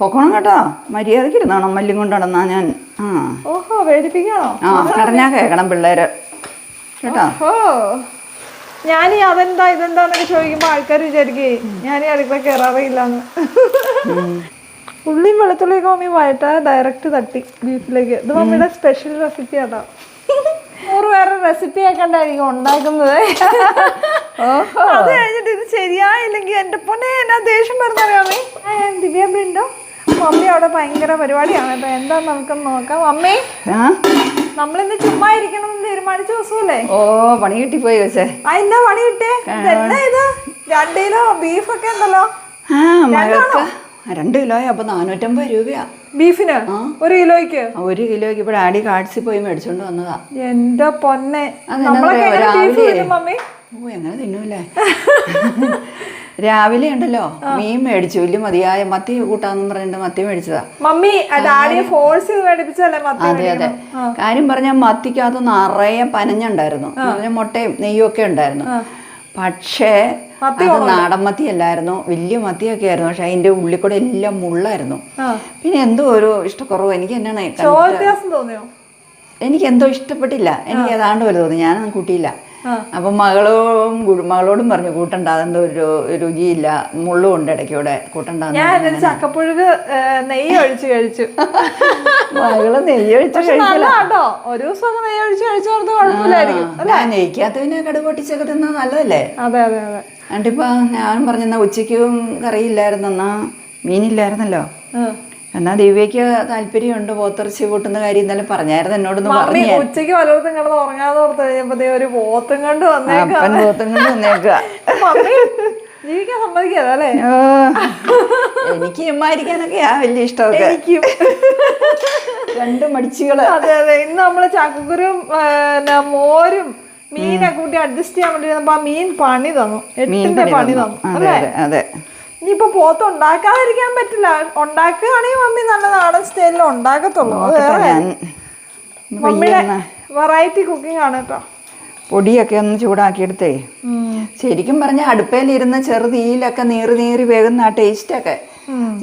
പൊക്കണം കേട്ടോ. മര്യാദയ്ക്ക് ഇരുന്നാണോ മല്ലും കൊണ്ട് നടന്നാ ഞാൻ. ആ. ഓഹോ പേടിപ്പിക്കണോ ആ കരഞ്ഞാ കേൾക്കണം പിള്ളേര്. കേട്ടോ? ഓ ഞാൻ ഈ അതെന്താ ഇതെന്താന്നൊക്കെ ചോദിക്കുമ്പോ ആൾക്കാർ വിചാരിക്കേ ഞാൻ ഈ അടുക്കള കയറാറിയില്ലാന്ന് ഉള്ളിയും വെളുത്തുള്ളിയൊക്കെ മമ്മി വഴറ്റാ ഡയറക്റ്റ് തട്ടി ബീഫിലേക്ക് ഇത് മമ്മിയുടെ സ്പെഷ്യൽ റെസിപ്പി ആട്ടോ. നൂറ് വേറെ റെസിപ്പി ആക്കണ്ടായിരിക്കും ഉണ്ടാക്കുന്നത്. അത് കഴിഞ്ഞിട്ട് ഇത് ശരിയായില്ലെങ്കിൽ എന്റെ പൊന്നെ എന്നാ ദേഷ്യം പറഞ്ഞറിയാമേ ദിവ്യ ഉണ്ടോ മമ്മി അവിടെ ഭയങ്കര പരിപാടിയാണ്. കേട്ടോ എന്താ നമുക്കൊന്ന് നോക്കാം. മമ്മി നമ്മളിന്ന് ചുമ്മാ ഇരിക്കണം എന്ന് തീരുമാനിച്ച ദിവസമല്ലേ? ഓ പണി കിട്ടിപ്പോയി വെച്ചേ ആ എന്നാ പണി കിട്ടേ എന്താ ഇത്? രണ്ട് കിലോ ബീഫൊക്കെ ഉണ്ടല്ലോ. ആ മഴക്ക് രണ്ട് കിലോയാ അപ്പൊ നാനൂറ്റമ്പത് രൂപയാ. ബീഫിന്? ഒരു കിലോയ്ക്ക്? ഒരു കിലോയ്ക്ക് ഇവിടെ ആടി കാട്സി പോയി മേടിച്ചോണ്ട് വന്നതാ. എന്റെ പൊന്നെ? നമ്മളൊക്കെ ബീഫ് ഓ എങ്ങനെ തിന്നൂലേ രാവിലെ ഉണ്ടല്ലോ. മീൻ മേടിച്ചു. വലിയ മതിയായ മത്തി കൂട്ടാന്ന് പറഞ്ഞിട്ട് മത്തി മേടിച്ചതാ. മമ്മി അതെ അതെ കാര്യം പറഞ്ഞാൽ മത്തിക്കകത്ത് നിറയെ പനഞ്ഞുണ്ടായിരുന്നു. മുട്ടയും നെയ്യും ഒക്കെ ഉണ്ടായിരുന്നു പക്ഷേ അത് നാടൻ മത്തി അല്ലായിരുന്നു വലിയ മത്തിയൊക്കെ ആയിരുന്നു. പക്ഷെ അതിന്റെ ഉള്ളിൽ കൂടെ എല്ലാം മുള്ളായിരുന്നു. പിന്നെ എന്തോ ഒരു ഇഷ്ടക്കുറവ്. എനിക്ക് എന്നാണ് എനിക്ക് എന്തോ ഇഷ്ടപ്പെട്ടില്ല. എനിക്ക് ഏതാണ്ട് പോലെ തോന്നി. ഞാനൊന്നും കൂട്ടിയില്ല. അപ്പം മകളും മകളോടും പറഞ്ഞു കൂട്ടണ്ട അതെന്തോ ഒരു രുചിയില്ല മുള്ളും ഉണ്ട് ഇടയ്ക്കൂടെ കൂട്ടണ്ട ഞാൻ ചക്കപ്പുഴുക്ക് നെയ്യ് ഒഴിച്ച് കഴിച്ചു. മകൾ നെയ്യ് ഒഴിച്ച് കഴിച്ചോ ഒരു ദിവസം നെയ്യ് ഒഴിച്ച് കഴിച്ചു കൊടുത്ത് കുഴപ്പമില്ലായിരിക്കും ഞാൻ നെയ്ക്കകത്ത് പിന്നെ കടുക് പൊട്ടിച്ചൊക്കെ തിന്നാ നല്ലതല്ലേ? അതെ അതെ അതെ. എന്നിട്ടിപ്പോ ഞാൻ പറഞ്ഞെന്നാ ഉച്ചയ്ക്കും കറിയില്ലായിരുന്നു എന്നാ മീനില്ലായിരുന്നല്ലോ. എന്നാ ദിവ്യക്ക് താല്പര്യമുണ്ട് പോത്തിറച്ചി കൂട്ടുന്ന കാര്യം ഇന്നലെ പറഞ്ഞായിരുന്നു എന്നോടൊന്ന് പറഞ്ഞു ഉച്ചയ്ക്ക് പലയിടത്തും കിടന്ന് ഉറങ്ങാതെ ഓർത്ത് കഴിഞ്ഞപ്പോ ഒരു പോത്തും കൊണ്ട് വന്നേക്കാം പോത്തും കൊണ്ട് വന്നേക്കുക മമ്മി ജീവിക്കാൻ സമ്മതിക്കാതെ അല്ലേ? ഓ, എനിക്ക് ഇമ്മാരിക്കാനൊക്കെയാ വലിയ ഇഷ്ടമൊക്കെ. എനിക്കും. രണ്ട് മടിച്ചുകൾ. അതെ അതെ. ഇന്ന് നമ്മൾ ചക്കക്കുരും മോരും മീനൊക്കെ കൂട്ടി അഡ്ജസ്റ്റ് ചെയ്യാൻ വേണ്ടി ആ മീൻ പണി തന്നു. എട്ടിന്റെ പണി തന്നു. അതെ അതെ. ഇനിയിപ്പോ പോത്ത് ഉണ്ടാക്കാതിരിക്കാൻ പറ്റില്ല. ഉണ്ടാക്കുകയാണെങ്കിൽ മമ്മി നല്ല നാടൻ സ്റ്റൈലിൽ ഉണ്ടാക്കത്തുള്ളൂ. വേറെ മമ്മിയുടെ വെറൈറ്റി കുക്കിംഗ് ആണ് കേട്ടോ പൊടിയൊക്കെ ഒന്ന് ചൂടാക്കിയെടുത്തേ. ശരിക്കും പറഞ്ഞാൽ അടുപ്പയിലിരുന്ന് ചെറു തീയിലൊക്കെ നീറി നീറി വേകുന്ന ആ ടേസ്റ്റൊക്കെ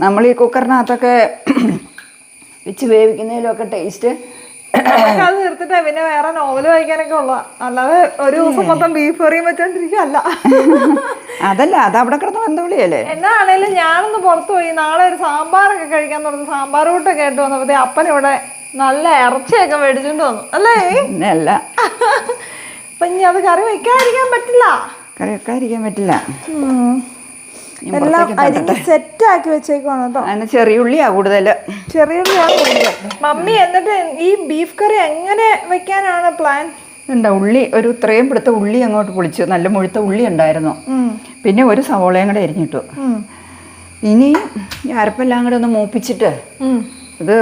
നമ്മൾ ഈ കുക്കറിനകത്തൊക്കെ വെച്ച് വേവിക്കുന്നതിലൊക്കെ ടേസ്റ്റ് അത് തീർത്തിട്ടേ പിന്നെ വേറെ നോവൽ വായിക്കാനൊക്കെ ഉള്ള അല്ലാതെ ഒരു ദിവസം മൊത്തം ബീഫ് കറിയും വെച്ചോണ്ടിരിക്കല്ല അതല്ല അത് അവിടെ കിടന്ന് വെന്തവിളിയല്ലേ? എന്നാണേലും ഞാനൊന്ന് പുറത്തു പോയി നാളെ ഒരു സാമ്പാറൊക്കെ കഴിക്കാൻ തുടങ്ങി. സാമ്പാർ കൂട്ടൊക്കെ ആയിട്ട് വന്നപ്പോഴത്തേ അപ്പൻ ഇവിടെ നല്ല ഇറച്ചിയൊക്കെ മേടിച്ചോണ്ട് വന്നു. അല്ലേ? അല്ല. അപ്പൊ ഇനി അത് കറി വെക്കാതിരിക്കാൻ പറ്റില്ല. കറി വെക്കാതിരിക്കാൻ പറ്റില്ല. എല്ലാം അരിഞ്ഞ് സെറ്റ് ആക്കി വെച്ചേക്കുവാണ് കേട്ടോ. അതിന് ചെറിയ ഉള്ളിയാ കൂടുതൽ ചെറിയ ഉള്ളിയാണ് കൂടുതൽ. മമ്മി എന്നിട്ട് ഈ ബീഫ് കറി എങ്ങനെ വെക്കാനാണ് പ്ലാൻ ഉണ്ടാ ഉള്ളി ഒരു ഇത്രയും പിടുത്ത ഉള്ളി അങ്ങോട്ട് പൊളിച്ചു. നല്ല മുഴുത്ത ഉള്ളി ഉണ്ടായിരുന്നു. പിന്നെ ഒരു സവോളയും കൂടെ എരിഞ്ഞിട്ടു ഇനി അരപ്പെല്ലാം കൂടെ ഒന്ന് മൂപ്പിച്ചിട്ട് ഇത്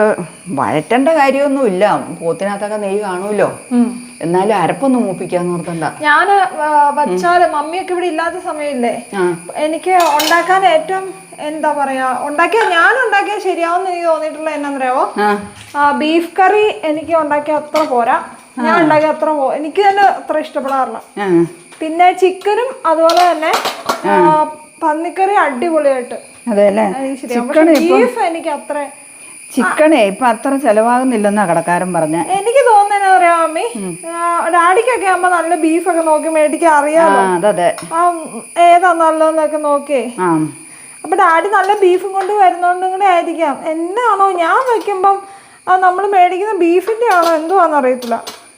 വഴറ്റേണ്ട കാര്യമൊന്നുമില്ല. പോത്തിനകത്തൊക്കെ നെയ്യ് കാണുമല്ലോ. എന്നാലും അരപ്പൊന്ന് മൂപ്പിക്കാന്ന് ഓർത്തണ്ട. ഞാൻ വച്ചാൽ മമ്മിയൊക്കെ ഇവിടെ ഇല്ലാത്ത സമയമില്ലേ? എനിക്ക് ഉണ്ടാക്കാൻ ഏറ്റവും എന്താ പറയാ ഉണ്ടാക്കിയ ഞാൻ ഉണ്ടാക്കിയ ശരിയാവുന്ന എനിക്ക് തോന്നിയിട്ടുള്ള എന്നാന്നറിയാവോ? ബീഫ് കറി എനിക്ക് ഉണ്ടാക്കിയ അത്ര പോരാ. ഞാൻ ഉണ്ടാക്കിയ അത്ര പോ എനിക്ക് തന്നെ അത്ര ഇഷ്ടപ്പെടാറില്ല. പിന്നെ ചിക്കനും അതുപോലെ തന്നെ പന്നിക്കറി അടിപൊളിയായിട്ട്. അതെ അല്ലേ? ശരിയാവും. ബീഫ് എനിക്ക് അത്ര ചിക്കണേ ഇപ്പൊ അത്ര ചെലവാകുന്നില്ലെന്നാ കടക്കാരൻ പറഞ്ഞ. എനിക്ക് തോന്നുന്നത് പറയാ മമ്മി ഡാഡിക്കൊക്കെ ആകുമ്പോ നല്ല ബീഫൊക്കെ നോക്കി മേടിക്കാൻ അറിയാലോ അതെ ഏതാ നല്ലതെന്നൊക്കെ നോക്കിയേ അപ്പൊ ഡാഡി നല്ല ബീഫും കൊണ്ട് വരുന്നോണ്ടും കൂടെ ആയിരിക്കാം. എന്നാണോ ഞാൻ വെക്കുമ്പം നമ്മൾ മേടിക്കുന്ന ബീഫിന്റെ ആണോ എന്തുവാന്ന് അറിയത്തില്ല.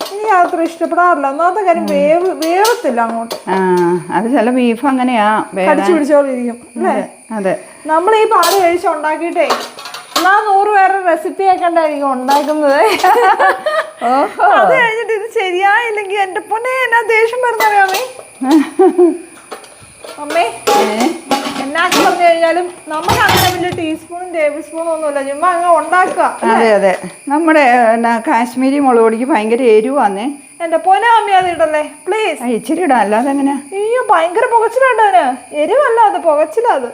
എനിക്ക് അത്ര ഇഷ്ടപ്പെടാറില്ല. ഒന്നാമത്തെ കാര്യം വേവ് വേവത്തില്ല അങ്ങോട്ട്. അത് ചില ബീഫ് അങ്ങനെയാ കടിച്ചു പിടിച്ചോളിരിക്കും അല്ലേ? അതെ നമ്മൾ ഈ പാൽ കഴിച്ച് ഉണ്ടാക്കിയിട്ടേ എന്നാ നൂറ് പേരുടെ റെസിപ്പി ആക്കണ്ടായിരിക്കും ഉണ്ടാക്കുന്നത്. അത് കഴിഞ്ഞിട്ട് ഇത് ശരിയായില്ലെങ്കിൽ എന്റെ പൊന്നെ എന്നാ ദേഷ്യം പറഞ്ഞറിയാമേ അമ്മേ? എന്നാക്കി പറഞ്ഞു കഴിഞ്ഞാലും നമുക്ക് അങ്ങനെ വലിയ ടീസ്പൂണും ടേബിൾ സ്പൂണും ഒന്നുമില്ല. ചുമ്മാ അങ്ങ് ഉണ്ടാക്കുക അതെ അതെ. നമ്മുടെ എന്നാ കാശ്മീരി മുളക് പൊടിക്ക് ഭയങ്കര എരിവാന്നേ. എന്റെ പൊന്നെ അമ്മ അത് ഇടല്ലേ? പ്ലീസ് ഇച്ചിരി ഇടാ. അല്ലാതെ എങ്ങനെയാ അയ്യോ ഭയങ്കര പുകച്ചിലാണ്ടോ അതിന് എരിവല്ല അത് പുകച്ചിലാ അത്.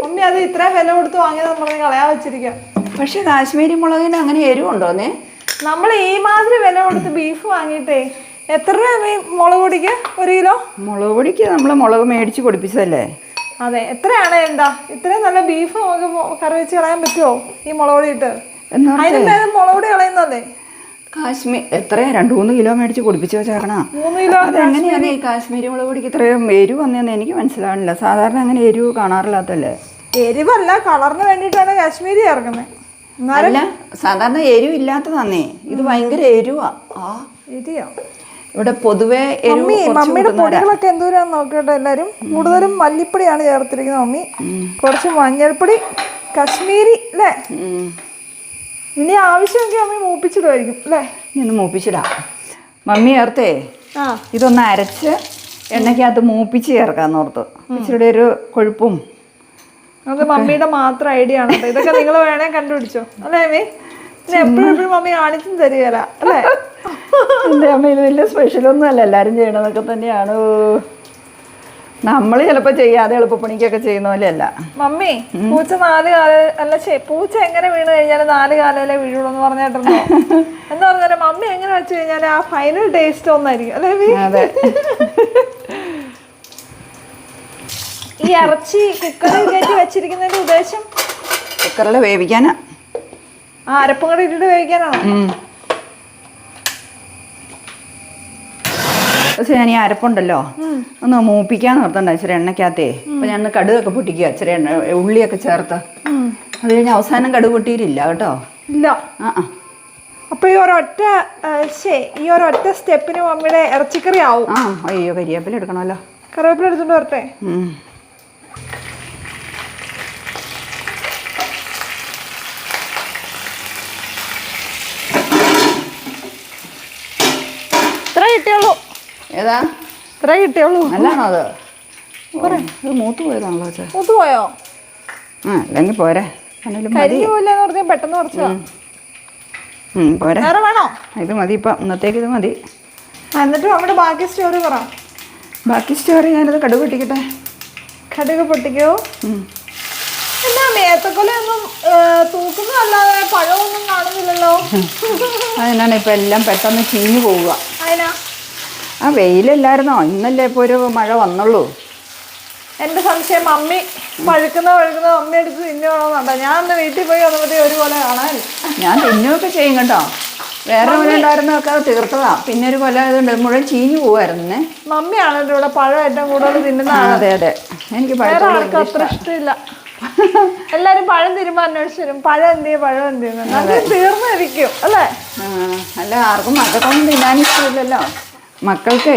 മമ്മി അത് ഇത്ര വില കൊടുത്ത് വാങ്ങിയത് നമ്മൾ കളയാൻ വെച്ചിരിക്കാം പക്ഷെ കാശ്മീരി മുളകിന് അങ്ങനെ എരിവുണ്ടോന്നേ നമ്മൾ ഈ മാതിരി വില കൊടുത്ത് ബീഫ് വാങ്ങിയിട്ടേ എത്ര രൂപ മുളക് പൊടിക്ക്? ഒരു കിലോ? മുളക് പൊടിക്ക് നമ്മൾ മുളക് മേടിച്ച് പൊടിപ്പിച്ചതല്ലേ? അതെ എത്രയാണ് എന്താ? ഇത്രയും നല്ല ബീഫ് നമുക്ക് കറി വെച്ച് കളയാൻ പറ്റുമോ ഈ മുളക് പൊടി ഇട്ട്? അതിന് മുളക് പൊടി കളയുന്നതല്ലേ? കാശ്മീർ എത്രയാ? രണ്ട് മൂന്ന് കിലോ മേടിച്ച് കുടിപ്പിച്ച് വെച്ചേക്കണ അതെങ്ങനെയാണ് ഈ കാശ്മീരി? മുളക് പൊടിക്ക് ഇത്രയും എരിവ് വന്നതെന്ന് എനിക്ക് മനസ്സിലാവണില്ല. സാധാരണ അങ്ങനെ എരിവ് കാണാറില്ലാത്തല്ലേ എരിവല്ല കളറിന് വേണ്ടിയിട്ടാണ് കാശ്മീരി ഇറങ്ങുന്നത് അല്ല സാധാരണ എരിവില്ലാത്തതാന്നേ ഇത് ഭയങ്കര എരിവാ. ആ. എരിയോ ഇവിടെ പൊതുവെ എരിവ് മമ്മി മമ്മിയുടെ. പൊടികളൊക്കെ എന്തോരാന്ന് നോക്കട്ടെ എല്ലാരും. കൂടുതലും മല്ലിപ്പൊടിയാണ് ചേർത്തിരിക്കുന്നത് മമ്മി. കുറച്ച് മഞ്ഞൾപ്പൊടി കശ്മീരി അല്ലേ. ഇനി ആവശ്യമെങ്കിൽ അമ്മ മൂപ്പിച്ചിടുമായിരിക്കും അല്ലേ? ഇനി ഒന്ന് മൂപ്പിച്ചിടാം. മമ്മി ചേർത്തേ? ആ. ഇതൊന്ന് അരച്ച് എണ്ണയ്ക്കകത്ത് മൂപ്പിച്ച് ചേർക്കാന്ന് ഓർത്ത്. ഇച്ചിരി ഒരു കൊഴുപ്പും. അത് മമ്മിയുടെ മാത്രം ഐഡിയ ആണ് കേട്ടോ. ഇതൊക്കെ നിങ്ങൾ വേണേ കണ്ടുപിടിച്ചോ. അല്ലേ അമ്മ? എപ്പോഴും എപ്പോഴും മമ്മി കാണിച്ചും തരികയല്ല അല്ലേ? എന്റെ അമ്മ ഇത് വലിയ സ്പെഷ്യലൊന്നും അല്ല. എല്ലാവരും ചെയ്യണതൊക്കെ തന്നെയാണ്. നമ്മൾ ചിലപ്പോൾ ചെയ്യാതെ എളുപ്പപ്പണിക്കൊക്കെ ചെയ്യുന്ന പോലെയല്ല. മമ്മി പൂച്ച നാല് കാല അല്ല ശേ പൂച്ച എങ്ങനെ വീണു കഴിഞ്ഞാൽ നാല് കാലയിലെ വീഴുള്ളൂ എന്ന് പറഞ്ഞിട്ടുണ്ടോ എന്ന് പറഞ്ഞാൽ മമ്മി എങ്ങനെ വെച്ച് കഴിഞ്ഞാൽ ആ ഫൈനൽ ടേസ്റ്റ് ഒന്നായിരിക്കും അല്ലേ? അതെ. ഈ ഇറച്ചി കുക്കറിൽ കയറ്റി വെച്ചിരിക്കുന്നതിന്റെ ഉദ്ദേശം? കുക്കറിൽ വേവിക്കാനാ. ആ അരപ്പും കൂടെ ഇട്ടിട്ട് വേവിക്കാനാണോ പക്ഷെ ഞാൻ ഈ അരപ്പുണ്ടല്ലോ. ഒന്ന് മൂപ്പിക്കാന്ന് ഓർത്തണ്ട ഇച്ചിരി എണ്ണയ്ക്കകത്തേ. അപ്പൊ ഞാൻ കടുകൊക്കെ പൊട്ടിക്കുക ഇച്ചിരി എണ്ണ ഉള്ളിയൊക്കെ ചേർത്ത്. അത് കഴിഞ്ഞ് അവസാനം കടുക് പൊട്ടിയിട്ടില്ല കേട്ടോ. ഇല്ല. ആ ആ. അപ്പൊ ഈ ഒരൊറ്റ ശേ ഈ ഒരൊറ്റ സ്റ്റെപ്പിന് മമ്മിയുടെ ഇറച്ചിക്കറി ആവും. ആ അയ്യോ കരിവേപ്പില എടുക്കണമല്ലോ. കറിവേപ്പില എടുത്തോണ്ട് വരട്ടെ ഉം. ഇത്ര കിട്ടിയുള്ളൂ ഏതാ? ഇത്ര കിട്ടിയുള്ളൂ. നല്ലതാണോ അത്? ഇത് മൂത്ത് പോയതാണല്ലോ അച്ഛാ. മൂത്ത് പോയോ? ആ അല്ലെങ്കിൽ പോരെ. പെട്ടെന്ന് കുറച്ചോ പോരെ. വേണോ? ഇത് മതി ഇപ്പം ഇന്നത്തേക്ക് ഇത് മതി. എന്നിട്ട് അവിടെ ബാക്കി സ്റ്റോറി പറ. ബാക്കി സ്റ്റോറി ഞാനത് കടുക് പൊട്ടിക്കട്ടെ. കടുക് പൊട്ടിക്കോ. എന്നാ മേത്തക്കൊലയൊന്നും തൂക്കുന്നതല്ലാതെ പഴമൊന്നും കാണുന്നില്ലല്ലോ. അതിനാണ് ഇപ്പം എല്ലാം പെട്ടെന്ന് ചീഞ്ഞു പോവുക. അതിനാ ആ വെയിലല്ലായിരുന്നോ? ഇന്നല്ലേ ഇപ്പോൾ ഒരു മഴ വന്നുള്ളൂ. എന്റെ സംശയം മമ്മി പഴുക്കുന്ന പഴുക്കുന്ന മമ്മി എടുത്ത് തിന്നുവാണോന്നുണ്ടോ? ഞാൻ അന്ന് വീട്ടിൽ പോയി വന്നപ്പോഴത്തേ ഒരുപോലെ കാണാൻ. ഞാൻ തിന്നുമൊക്കെ ചെയ്യും കേട്ടോ. വേറെ ഒരു ഉണ്ടായിരുന്നൊക്കെ അത് തീർത്തതാ. പിന്നെ ഒരു കൊല ഇതുണ്ട്. മുഴുവൻ ചീഞ്ഞു പോവായിരുന്നേ മമ്മിയാണ് എന്റെ ഇവിടെ പഴം ഏറ്റവും കൂടുതൽ തിന്നുന്ന അതെ അതെ. എനിക്ക് വേറെ അത്ര ഇഷ്ടമില്ല. എല്ലാരും പഴം തിരുമ്പോ അന്വേഷിച്ചു വരും. പഴം എന്ത് പഴം എന്ത് തീർന്നിരിക്കും അല്ലേ? അല്ല ആർക്കും മക്കൾക്കൊന്നും തിന്നാൻ ഇഷ്ടമില്ലല്ലോ. മക്കൾക്കേ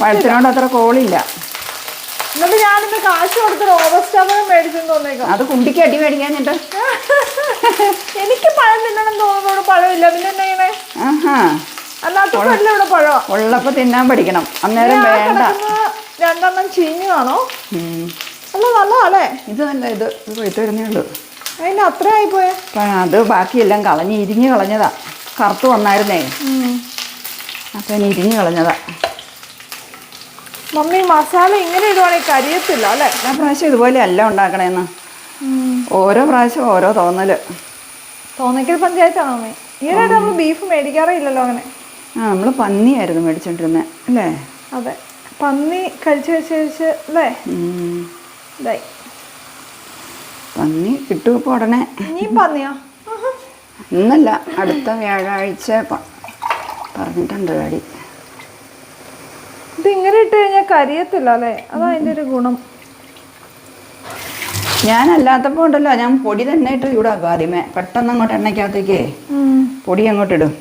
പഴത്തിനോട് അത്ര കോളില്ല. എന്നിട്ട് ഞാനിന്ന് കാശ് കൊടുത്ത് റോബസ്റ്റാപഴം മേടിച്ചെന്ന് തോന്നേക്കാം അത് കുണ്ടിക്ക് അടി മേടിക്കാഞ്ഞിട്ട് എനിക്ക് പഴം തിന്നണം തോന്നുന്നോട് പഴമില്ല. പിന്നെ എന്നാ ചെയ്യണേ? ആഹാ. അല്ലാത്തപ്പോ എല്ലാം ഇവിടെ പഴമാ ഉള്ളപ്പോൾ തിന്നാൻ പഠിക്കണം. അന്നേരം വേണ്ട. രണ്ടെണ്ണം ചീഞ്ഞാണോ. അല്ല നല്ലതല്ലേ? ഇത് നല്ല ഇത്. ഇത് പോയിട്ട് വരുന്നേ ഉള്ളൂ. അതിന് അത്ര ആയിപ്പോയെ അത് ബാക്കിയെല്ലാം കളഞ്ഞ് ഇരിഞ്ഞ് കളഞ്ഞതാ. കറുത്ത് വന്നായിരുന്നേ. അപ്പം ഇനി ഇരിഞ്ഞ് കളഞ്ഞതാ. മമ്മി മസാല ഇങ്ങനെ ഇടുവാണെങ്കിൽ കരിയത്തില്ല അല്ലേ? ഞാൻ പ്രാവശ്യം ഇതുപോലെ അല്ല ഉണ്ടാക്കണേന്ന്. ഓരോ പ്രാവശ്യം ഓരോ തോന്നൽ. തോന്നക്കൽ പഞ്ചായത്താണോ മമ്മി? ഈയിടെ നമ്മൾ ബീഫ് മേടിക്കാറേ ഇല്ലല്ലോ അങ്ങനെ. ആ നമ്മൾ പന്നിയായിരുന്നു മേടിച്ചോണ്ടിരുന്നത് അല്ലേ? അതെ. പന്നി കഴിച്ച് കഴിച്ച് കഴിച്ച് അല്ലേ. ഇതായി. പന്നി കിട്ടും ഇപ്പോൾ ഉടനെ. ഇനിയും പന്നിയോ. ഇന്നല്ല അടുത്ത വ്യാഴാഴ്ച പറഞ്ഞിട്ടുണ്ട് കാര്യം ഇത് ഇങ്ങനെ ഇട്ട് കഴിഞ്ഞാൽ കരിയത്തില്ല അല്ലേ? അതാ അതിന്റെ ഒരു ഗുണം. ഞാനല്ലാത്തപ്പോൾ ഉണ്ടല്ലോ ഞാൻ പൊടി തന്നെ ഇട്ട് ചൂടാക്കും ആദ്യമേ. പെട്ടെന്ന് അങ്ങോട്ട് എണ്ണയ്ക്കകത്തേക്ക് പൊടി അങ്ങോട്ട് ഇടും.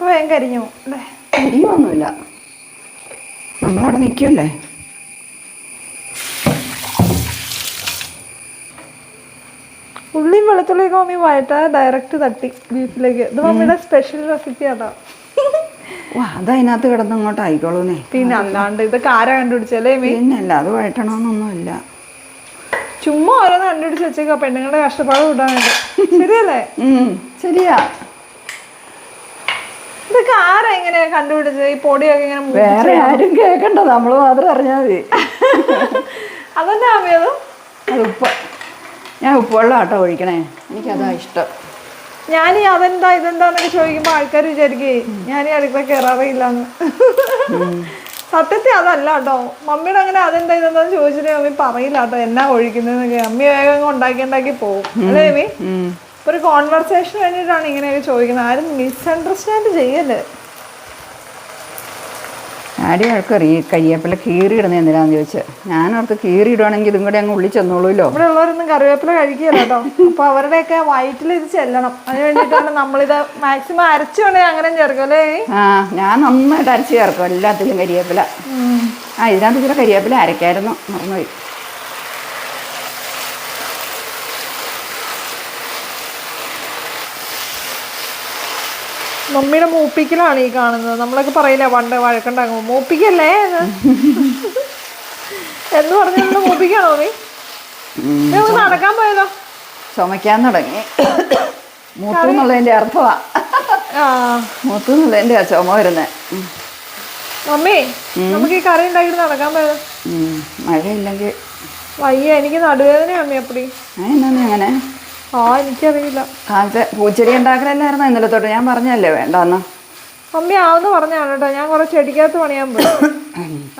വേഗം കരിഞ്ഞു അല്ലേ? കരിയൊന്നുമില്ല നമ്മളവിടെ നിൽക്കുമല്ലേ ഉള്ളിയും വെളുത്തുള്ളിയൊക്കെ മമ്മി വഴറ്റാതെ ഡയറക്റ്റ് തട്ടി ബീഫിലേക്ക് ഇത് മമ്മിയുടെ സ്പെഷ്യൽ റെസിപ്പി വാ അതതിനകത്ത് കിടന്ന് അങ്ങോട്ട് ആയിക്കോളൂന്നേ പിന്നെ അല്ലാണ്ട് ഇത് ആരാ കണ്ടുപിടിച്ചല്ലേ പിന്നല്ല അത് വഴറ്റണമെന്നൊന്നുമില്ല ചുമ്മാ ഓരോന്ന് കണ്ടുപിടിച്ച് വെച്ചേക്കാ പെണ്ണുങ്ങളുടെ കഷ്ടപ്പാട് കൂട്ടാനുണ്ട് ശരിയല്ലേ? ശരിയാ. ഇതൊക്കെ ആരാ ഇങ്ങനെ കണ്ടുപിടിച്ചത്? ഈ പൊടിയൊക്കെ ഇങ്ങനെ വേറെ ആരും കേക്കണ്ട നമ്മൾ മാത്രം അറിഞ്ഞാൽ മതി. അതന്നെ അമ്മി ഉപ്പ് അത് ഉപ്പ്. ഞാൻ ഉപ്പുവെള്ളം ആട്ടോ ഒഴിക്കണേ. എനിക്കതാ ഇഷ്ടം. ഞാൻ ഈ അതെന്താ ഇതെന്താന്നൊക്കെ ചോദിക്കുമ്പോൾ ആൾക്കാർ വിചാരിക്കേ ഞാൻ ഈ അടുക്കള കയറാറില്ലാന്ന് സത്യത്തിൽ അതല്ല കേട്ടോ മമ്മിയുടെ അങ്ങനെ അതെന്താ ഇതെന്താ ചോദിച്ചിട്ട് മമ്മി പറയില്ല കേട്ടോ എന്നാ ഒഴിക്കുന്നതെന്നൊക്കെ. അമ്മി വേഗം ഉണ്ടാക്കി ഉണ്ടാക്കി പോകും. അല്ലേ മമ്മി ഉം. ഒരു കോൺവെർസേഷൻ വേണ്ടിയിട്ടാണ് ഇങ്ങനെയൊക്കെ ചോദിക്കുന്നത്. ആരും മിസ്അണ്ടർസ്റ്റാൻഡ് ചെയ്യല്ലേ? ആടി ആൾക്കറി ഈ കരിയേപ്പില കീറി ഇടുന്ന എന്തിനാന്ന് ചോദിച്ചത് ഞാൻ അവർക്ക് കീറി ഇടുവാണെങ്കിൽ ഇതും കൂടെ അങ്ങ് ഉള്ളി ചെന്നോളൂല്ലോ. ഇവിടെ ഉള്ളവരൊന്നും കറിവേപ്പില കഴിക്കുകയല്ല കേട്ടോ. അപ്പൊ അവരുടെയൊക്കെ വയറ്റിൽ ഇത് ചെല്ലണം. അതിന് വേണ്ടിയിട്ടാണ് നമ്മളിത് മാക്സിമം അരച്ചു വേണേ അങ്ങനെ ചേർക്കും അല്ലേ? ആ ഞാൻ നന്നായിട്ട് അരച്ച് ചേർക്കും എല്ലാത്തിലും കരിയേപ്പില ആ ഇതിനകത്ത് ഇച്ചിരി കരിയേപ്പില അരക്കായിരുന്നു മറന്നുപോയി. മമ്മിയുടെ മൂപ്പിക്കലാണ് ഈ കാണുന്നത്. നമ്മളൊക്കെ പറയില്ല പണ്ട് വഴക്കുണ്ടാകുമ്പോൾ മൂപ്പിക്കല്ലേ എന്ന്? എന്ന് പറഞ്ഞുകൊണ്ട് മൂപ്പിക്കാണോ നീ? നമുക്ക് നടക്കാൻ പോയല്ലോ ചുമക്കാൻ തുടങ്ങി. മൂത്തു എന്നുള്ളതിന്റെ അർത്ഥമാ. മൂത്തു എന്നുള്ളതിന്റെ ചുമ വരുന്നേ. മമ്മി നമുക്ക് ഈ കറി ഉണ്ടാക്കിട്ട് നടക്കാൻ പോയല്ലോ മഴയില്ലെങ്കിൽ. വയ്യ എനിക്ക് നടുവേദന അമ്മി അപ്പടി. അങ്ങനെ ആ എനിക്കറിയില്ല. കാലത്തെ പൂച്ചെടി ഉണ്ടാക്കലല്ലായിരുന്നു ഇന്നലെ തൊട്ട് ഞാൻ പറഞ്ഞല്ലേ വേണ്ടെന്ന്. മമ്മി ആവെന്ന് പറഞ്ഞാണ് കേട്ടോ. ഞാൻ കുറെ ചെടിക്കകത്ത് പണിയാൻ പോയി.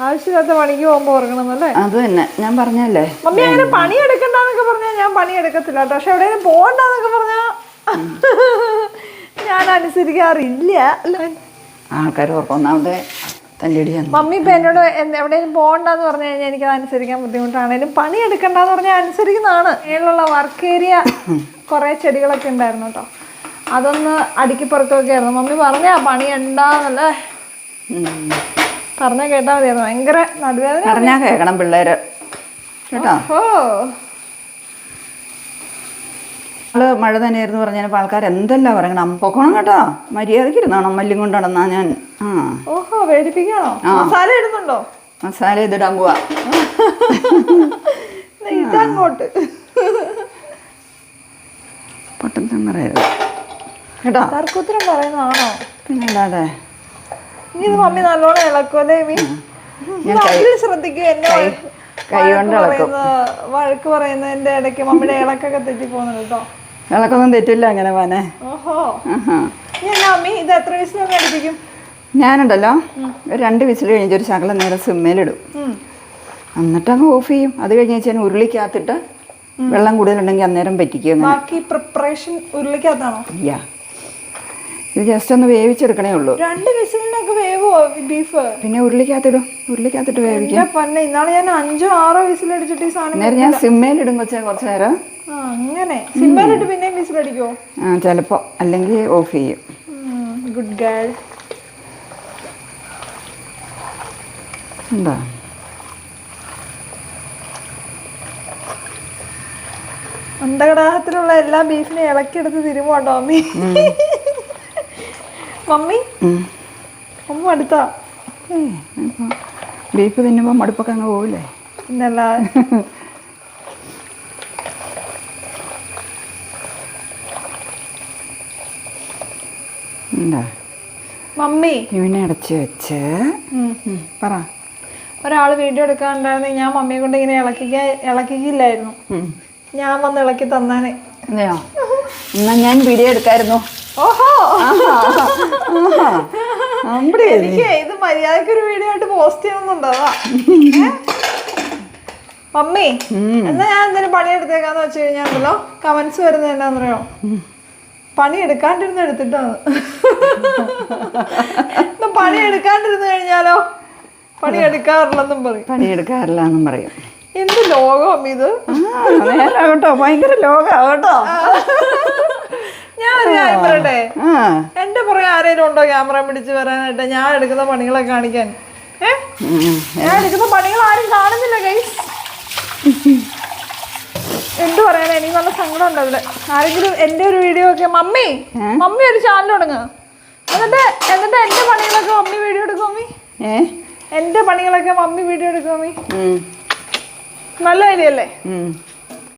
ആവശ്യമില്ലാത്ത പണിക്ക് പോകുമ്പോൾ ഉറങ്ങണമെന്നല്ലേ അത് തന്നെ. ഞാൻ പറഞ്ഞല്ലേ? മമ്മി അങ്ങനെ പണി എടുക്കണ്ടെന്നൊക്കെ പറഞ്ഞാൽ ഞാൻ പണി എടുക്കത്തില്ല കേട്ടോ. പക്ഷെ എവിടെയെങ്കിലും പോകണ്ടെന്നൊക്കെ പറഞ്ഞാൽ ഞാൻ അനുസരിക്കാറില്ല. ആൾക്കാർ ഓർക്കും. ഒന്നാമത്തെ തന്റെ മമ്മി ഇപ്പം എന്നോട് എവിടെയെങ്കിലും പോകണ്ടെന്ന് പറഞ്ഞു കഴിഞ്ഞാൽ എനിക്കത് അനുസരിക്കാൻ ബുദ്ധിമുട്ടാണേലും പണി എടുക്കണ്ടെന്ന് പറഞ്ഞാൽ അനുസരിക്കുന്നതാണ്. മേളിലുള്ള വർക്ക് ഏരിയ കുറേ ചെടികളൊക്കെ ഉണ്ടായിരുന്നു കേട്ടോ. അതൊന്ന് അടുക്കിപ്പുറത്തൊക്കെ ആയിരുന്നു മമ്മി പറഞ്ഞാ പണി ഉണ്ടാന്നല്ലേ പറഞ്ഞാൽ കേട്ടാൽ മതിയായിരുന്നു. ഭയങ്കര നടുവേദന പറഞ്ഞാൽ കേൾക്കണം പിള്ളേര്. കേട്ടോ? ഓ ആൾ മഴ തന്നെയായിരുന്നു പറഞ്ഞപ്പോൾ ആൾക്കാർ എന്തെല്ലാം പറയണം? പൊക്കണം കേട്ടോ. മര്യാദയ്ക്ക് ഇരുന്നോണം. മല്ലും കൊണ്ട് നടന്നാ ഞാൻ. ആ. ഓഹോ വേടിപ്പിക്കണോ? മസാല ഇടുന്നുണ്ടോ? മസാല ഇതിടാൻ പോവാ. ദേ ഇതങ്ങോട്ട്. പൊട്ടൻ പറയരുത് കേട്ടോ? തർക്കുത്തരം പറയുന്നതാണോ? പിന്നെ അല്ലാതെ ഇനി ഇത് മമ്മി നല്ലോണം ഇളക്കുമല്ലേ മീ. ഞാൻ കൈ- മമ്മി ശ്രദ്ധിക്കും എന്നെ വഴക്ക് കൈ കൊണ്ട് ഇളക്കും. പറയുന്ന വഴക്ക് പറയുന്നതിന്റെ ഇടയ്ക്ക് മമ്മിയുടെ ഇളക്കൊക്കെ തെറ്റി പോകുന്നുണ്ട് കേട്ടോ. വിളക്കൊന്നും തെറ്റില്ല അങ്ങനെ പോനെ ഇത് എത്ര അടിപ്പിക്കും ഞാനുണ്ടല്ലോ. ഒരു രണ്ട് വിസിൽ കഴിഞ്ഞിട്ട് ഒരു ശകലം നേരെ സിമ്മയിലിടും. എന്നിട്ട് അങ്ങ് ഓഫ് ചെയ്യും. അത് കഴിഞ്ഞ് വെച്ചാൽ ഉരുളിക്കകത്തിട്ട് വെള്ളം കൂടുതലുണ്ടെങ്കിൽ അന്നേരം പറ്റിക്കും ബാക്കി പ്രിപ്പറേഷൻ ഉരുളിക്കകത്താണോ? യാ. ഇത് ജസ്റ്റ് ഒന്ന് വേവിച്ചെടുക്കണേ ഉള്ളൂ. രണ്ട് വിസിലിനൊക്കെ വേവോ ബീഫ് പിന്നെ ഉരുളിക്കകത്തിടും. ഉരുളിക്കകത്തിട്ട് വേവിക്കും. ഇന്നാളെ ഞാൻ അഞ്ചോ ആറോ വിസിലടിച്ചിട്ട് ഈ സാധനം ഞാൻ സിമ്മയിലിടും കൊച്ചേ കുറച്ച് നേരം. അങ്ങനെ. സിമ്പലിട്ട് പിന്നെയും വിസിലടിക്കോ ആ ചിലപ്പോ. അല്ലെങ്കിൽ ഓഫ് ചെയ്യും. ഗുഡ് ഗേൾ എന്താ? അന്തകടാഹത്തിലുള്ള എല്ലാ ബീഫിനെ ഇളക്കിയെടുത്ത് തിരുമോട്ടോ അമ്മി മമ്മി? ഉം. മമ്മ അടുത്താ. ബീഫ് തിന്നുമ്പോൾ മടുപ്പൊക്കെ അങ്ങ് പോവില്ലേ? പിന്നല്ലാതെ. എന്താ മമ്മി. ഇവനെ അടച്ച് വെച്ച്. ഉം. ഉം, പറ. ഒരാൾ വീഡിയോ എടുക്കാണ്ടായിരുന്നു ഞാൻ മമ്മിയെ കൊണ്ട് ഇങ്ങനെ ഇളക്കിക്കാൻ ഇളക്കിക്കില്ലായിരുന്നു. ഞാൻ വന്ന് ഇളക്കി തന്നാനെ. അതെയോ? എന്നാ ഞാൻ വീഡിയോ എടുക്കായിരുന്നു. ഓഹോ. എനിക്ക് ഇത് മര്യാദയ്ക്ക് ഒരു വീഡിയോ ആയിട്ട് പോസ്റ്റ് ചെയ്യണമെന്നുണ്ടോ ഏ? മമ്മി എന്നാ ഞാൻ എന്തെങ്കിലും പണിയെടുത്തേക്കാന്ന് വെച്ച് കഴിഞ്ഞാണ്ടല്ലോ കമന്റ്സ് വരുന്നത് എന്നാന്നറിയോ? പണി എടുക്കാണ്ടിരുന്ന് എടുത്തിട്ടാണ് പണിയെടുക്കാണ്ടിരുന്ന് പണി കഴിഞ്ഞാലോ? പണി എടുക്കാറില്ലെന്നും പറയും. പണിയെടുക്കാറില്ല എന്നും പറയും. എന്ത് ലോകം ഇത്? കേട്ടോ ഭയങ്കര ലോകാ കേട്ടോ ഞാൻ ഒരു കാര്യം പറയട്ടെ? എന്റെ പുറകെ ആരെങ്കിലും ഉണ്ടോ ക്യാമറ പിടിച്ച് വരാനായിട്ട്? ഞാൻ എടുക്കുന്ന പണികളെ കാണിക്കാൻ. ഏ? ഞാൻ എടുക്കുന്ന പണികൾ ആരും കാണുന്നില്ല ഗൈസ് എന്ത് പറയാനാ? എനിക്ക് നല്ല സങ്കടം ഉണ്ട് അവിടെ. ആരെങ്കിലും എന്റെ ഒരു വീഡിയോ ഒക്കെ മമ്മി മമ്മി ഒരു ചാനൽ തുടങ്ങുക എന്നിട്ട് എന്നിട്ട് എന്റെ പണികളൊക്കെ മമ്മി വീഡിയോ എടുക്കും മമ്മി? ഏ? എന്റെ പണികളൊക്കെ മമ്മി വീഡിയോ എടുക്കും മമ്മി? നല്ല ഐഡിയ അല്ലേ.